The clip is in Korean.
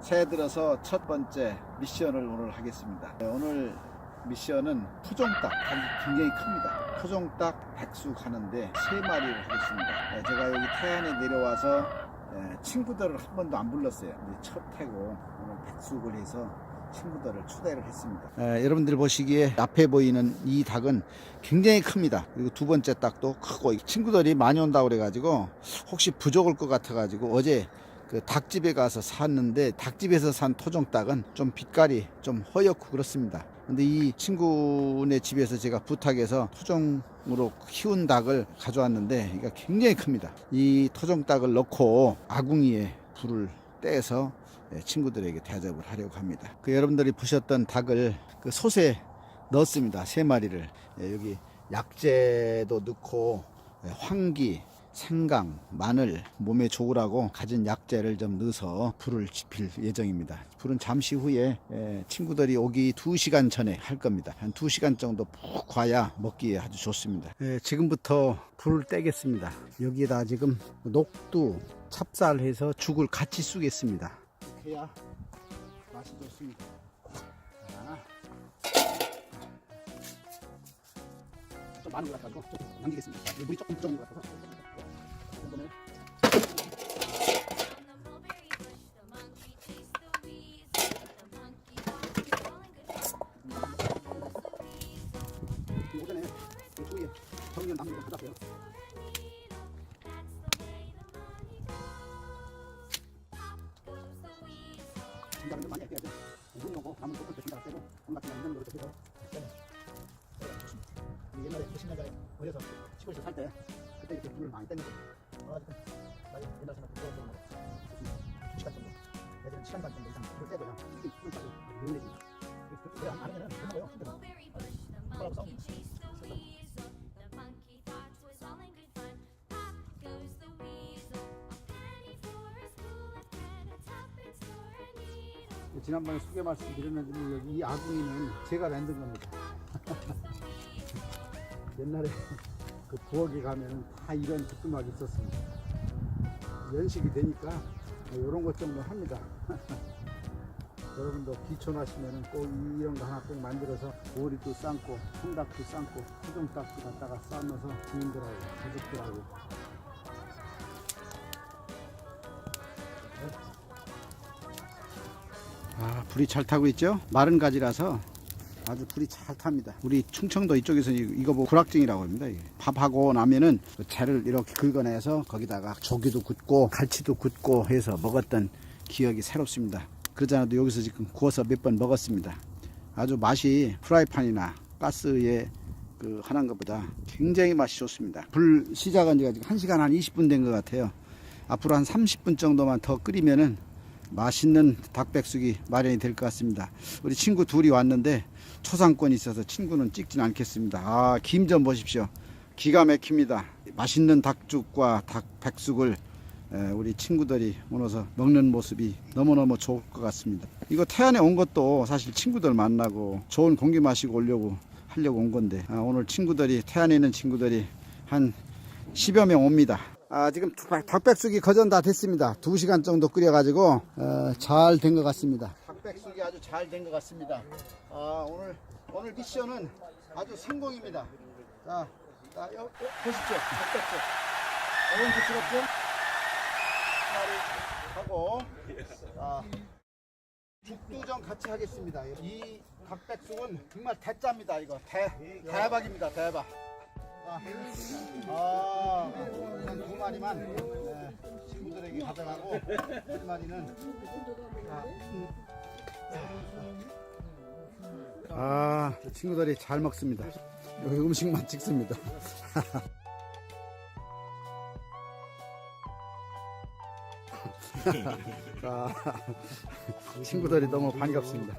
새해 들어서 첫 번째 미션을 오늘 하겠습니다. 네, 오늘 미션은 토종닭, 굉장히 큽니다. 토종닭 백숙 하는데 세 마리를 하겠습니다. 네, 제가 여기 태안에 내려와서 네, 친구들을 한 번도 안 불렀어요. 첫 해고 오늘 백숙을 해서 친구들을 초대를 했습니다. 네, 여러분들 보시기에 앞에 보이는 이 닭은 굉장히 큽니다. 그리고 두 번째 닭도 크고 친구들이 많이 온다고 그래가지고 혹시 부족할 것 같아가지고 어제 그 닭집에 가서 샀는데 닭집에서 산 토종닭은 좀 빛깔이 좀 허옇고 그렇습니다. 근데 이 친구네 집에서 제가 부탁해서 토종으로 키운 닭을 가져왔는데 이가 굉장히 큽니다. 이 토종 닭을 넣고 아궁이에 불을 떼서 예, 친구들에게 대접을 하려고 합니다. 그 여러분들이 보셨던 닭을 그 솥에 넣었습니다. 세 마리를 예, 여기 약재도 넣고 예, 황기, 생강, 마늘 몸에 좋으라고 가진 약재를 좀 넣어서 불을 지필 예정입니다. 불은 잠시 후에 예, 친구들이 오기 2시간 전에 할 겁니다. 한 2시간 정도 푹 과야 먹기에 아주 좋습니다. 예, 지금부터 불을 떼겠습니다. 여기에다 지금 녹두, 찹쌀해서 죽을 같이 쑤겠습니다. 해야 맛이 좋습니다. 자. 좀 같아서 좀 남기겠습니다. 물이 조금 것 같아서 남는 거 가져왔어요. 좀 많이 해야죠. 물 넣고 남은 진짜 빼고 돈 같은 거 있는 거로 해서 옛날에 그 10년 전에 어려서 시골에서 살 때 그때 이렇게 물을 많이 땡겼거든요. 그래가지고 많이 옛날 생각 그거 좀 뭐, 2시간 정도 예전에 시간 반 정도 이상 물을 떼고요. 이게 물을 따고 이런 데지. 그래 안 하면은 못 먹어요. 힘들어. 뭐라고 싸워. 지난번에 소개 말씀드렸는지 모르겠 이 아궁이는 제가 만든 겁니다. 옛날에 그 부엌에 가면 다 이런 부뚜막이 있었습니다. 연식이 되니까 이런 것 정도 합니다. 여러분도 귀촌하시면 꼭 이런 거 하나 꼭 만들어서 오리도 삶고 통닭도 삶고 토종닭도 갖다가 삶아서 주인들하고 가족들하고 아, 불이 잘 타고 있죠? 마른 가지라서 아주 불이 잘 탑니다. 우리 충청도 이쪽에서 이- 이거 뭐 구락증이라고 합니다. 밥하고 나면은 그 재를 이렇게 긁어내서 거기다가 조기도 굽고 갈치도 굽고 해서 먹었던 기억이 새롭습니다. 그러잖아도 여기서 지금 구워서 몇 번 먹었습니다. 아주 맛이 프라이팬이나 가스에 그 하는 것보다 굉장히 맛이 좋습니다. 불 시작한 지가 지금 1시간 한 20분 된 것 같아요. 앞으로 한 30분 정도만 더 끓이면은 맛있는 닭백숙이 마련이 될 것 같습니다. 우리 친구 둘이 왔는데 초상권이 있어서 친구는 찍진 않겠습니다. 아, 김 좀 보십시오. 기가 막힙니다. 맛있는 닭죽과 닭백숙을 에, 우리 친구들이 오셔서 먹는 모습이 너무너무 좋을 것 같습니다. 이거 태안에 온 것도 사실 친구들 만나고 좋은 공기 마시고 오려고 하려고 온 건데 아, 오늘 친구들이 태안에 있는 친구들이 한 10여 명 옵니다. 아, 지금 닭- 닭백숙이 거전 다 됐습니다. 2시간 정도 끓여가지고 어, 잘된 것 같습니다. 닭백숙이 아주 잘 된 것 같습니다. 아, 오늘 오늘 미션은 아주 성공입니다. 자, 자 여, 여, 보십시오. 닭백숙. 부끄럽죠? 하나를 하고 자, 죽도 좀 같이 하겠습니다. 이 닭백숙은 정말 대짜입니다. 이거 대 대박입니다. 대박. 아, 아, 마리만 네, 친구들에게 가져가고 한 마리는 아, 아, 친구들이 잘 먹습니다. 여기 음식만 찍습니다. 아, 친구들이 너무 반갑습니다.